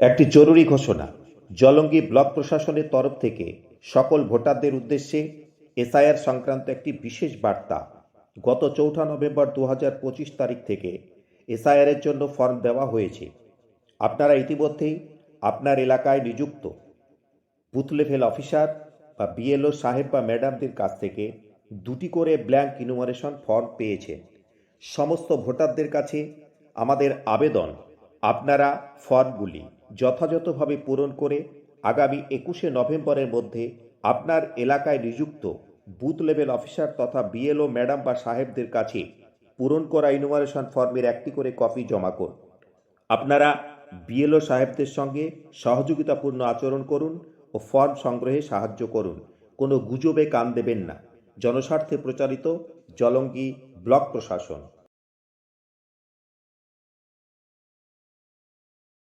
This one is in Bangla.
একটি জরুরি ঘোষণা, জলঙ্গি ব্লক প্রশাসনের তরফ থেকে সকল ভোটারদের উদ্দেশ্যে এসআইআর সংক্রান্ত একটি বিশেষ বার্তা গত চৌঠা নভেম্বর দু পঁচিশ তারিখ থেকে এসআইআরের জন্য ফর্ম দেওয়া হয়েছে। আপনারা ইতিমধ্যেই আপনার এলাকায় নিযুক্ত বুথ লেভেল অফিসার বা বিএলও সাহেব বা ম্যাডামদের কাছ থেকে দুটি করে ব্ল্যাঙ্ক ইনুমারেশন ফর্ম পেয়েছেন। সমস্ত ভোটারদের কাছে আমাদের আবেদন, আপনারা ফর্মগুলি যথাযথভাবে পূরণ করে আগামী একুশে নভেম্বরের মধ্যে আপনার এলাকায় নিযুক্ত বুথ লেভেল অফিসার তথা বিএলও ম্যাডাম বা সাহেবদের কাছে পূরণ করা ইনুমারেশন ফর্মের একটি করে কপি জমা করুন। আপনারা বিএলও সাহেবদের সঙ্গে সহযোগিতাপূর্ণ আচরণ করুন ও ফর্ম সংগ্রহে সাহায্য করুন। কোনো গুজবে কান দেবেন না। জনস্বার্থে প্রচারিত জলঙ্গি ব্লক প্রশাসন।